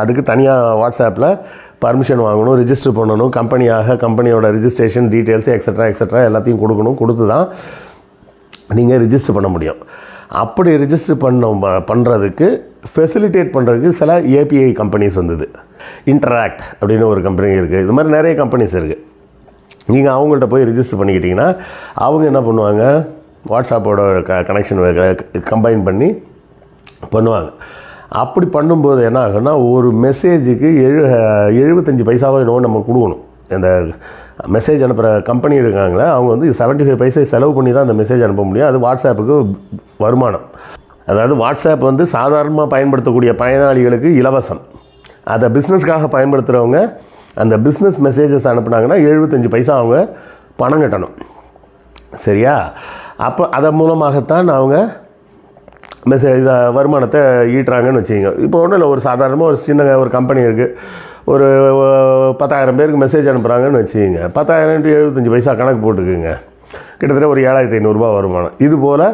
அதுக்கு தனியாக வாட்ஸ்அப்பில் பர்மிஷன் வாங்கணும் ரிஜிஸ்டர் பண்ணணும் கம்பெனியாக கம்பெனியோட ரிஜிஸ்ட்ரேஷன் டீட்டெயில்ஸ் எக்ஸட்ரா எக்ஸட்ரா எல்லாத்தையும் கொடுக்கணும் கொடுத்து தான் நீங்கள் ரிஜிஸ்டர் பண்ண முடியும். அப்படி ரிஜிஸ்டர் பண்ண பண்ணுறதுக்கு ஃபெசிலிட்டேட் பண்ணுறதுக்கு சில ஏபிஐ கம்பெனிஸ் வந்தது. இன்டராக்ட் அப்படின்னு ஒரு கம்பெனி இருக்குது இது மாதிரி நிறைய கம்பெனிஸ் இருக்குது நீங்கள் அவங்கள்ட்ட போய் ரிஜிஸ்டர் பண்ணிக்கிட்டிங்கன்னா அவங்க என்ன பண்ணுவாங்க? வாட்ஸ்அப்போட க கனெக்ஷன் கம்பைன் பண்ணி பண்ணுவாங்க. அப்படி பண்ணும்போது என்ன ஆகுன்னா ஒரு மெசேஜுக்கு எழு எழுபத்தஞ்சி பைசாவோ என்னவோ நம்ம கொடுக்கணும். அந்த மெசேஜ் அனுப்புகிற கம்பெனி இருக்காங்களே அவங்க வந்து 75 ஃபைவ் பைசா செலவு பண்ணி தான் அந்த மெசேஜ் அனுப்ப முடியும். அது வாட்ஸ்அப்புக்கு வருமானம். அதாவது வாட்ஸ்அப் வந்து சாதாரணமாக பயன்படுத்தக்கூடிய பயனாளிகளுக்கு இலவசம். அதை பிஸ்னஸ்க்காக பயன்படுத்துகிறவங்க அந்த பிஸ்னஸ் மெசேஜஸ் அனுப்புனாங்கன்னா எழுபத்தஞ்சி பைசா அவங்க பணம் கட்டணும். சரியா? அப்போ அதன் மூலமாகத்தான் அவங்க மெசேஜ் இதை வருமானத்தை ஈட்டுறாங்கன்னு வச்சுக்கோங்க. இப்போ ஒன்றும் இல்லை ஒரு சாதாரணமாக ஒரு சின்ன ஒரு கம்பெனி இருக்குது ஒரு பத்தாயிரம் பேருக்கு மெசேஜ் அனுப்புகிறாங்கன்னு வச்சுக்கோங்க. பத்தாயிரம் டு எழுபத்தஞ்சி பைசா கணக்கு போட்டுக்குங்க. கிட்டத்தட்ட ஒரு ஏழாயிரத்தி ஐநூறுரூபா வருமானம். இது போல்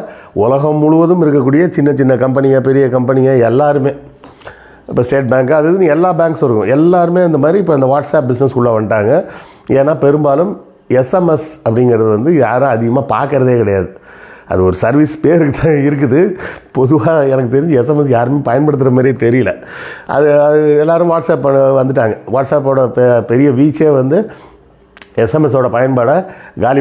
உலகம் முழுவதும் இருக்கக்கூடிய சின்ன சின்ன கம்பெனிங்க பெரிய கம்பெனிங்க எல்லாருமே. இப்போ ஸ்டேட் பேங்க் அது இதுன்னு எல்லா பேங்க்ஸும் இருக்கும். எல்லாருமே இந்த மாதிரி இப்போ இந்த வாட்ஸ்அப் பிஸ்னஸ்க்குள்ளே வந்துட்டாங்க. ஏன்னா பெரும்பாலும் எஸ்எம்எஸ் அப்படிங்கிறது வந்து யாரும் அதிகமாக பார்க்குறதே கிடையாது. அது ஒரு சர்வீஸ் பேருக்கு தான் இருக்குது. பொதுவாக எனக்கு தெரிஞ்சு எஸ்எம்எஸ் யாருமே பயன்படுத்துகிற மாதிரியே தெரியல. அது அது எல்லோரும் வாட்ஸ்அப் பண்ண வந்துட்டாங்க. வாட்ஸ்அப்போட பெ பெரிய வீச்சே வந்து எஸ்எம்எஸோட பயன்பாடை காலி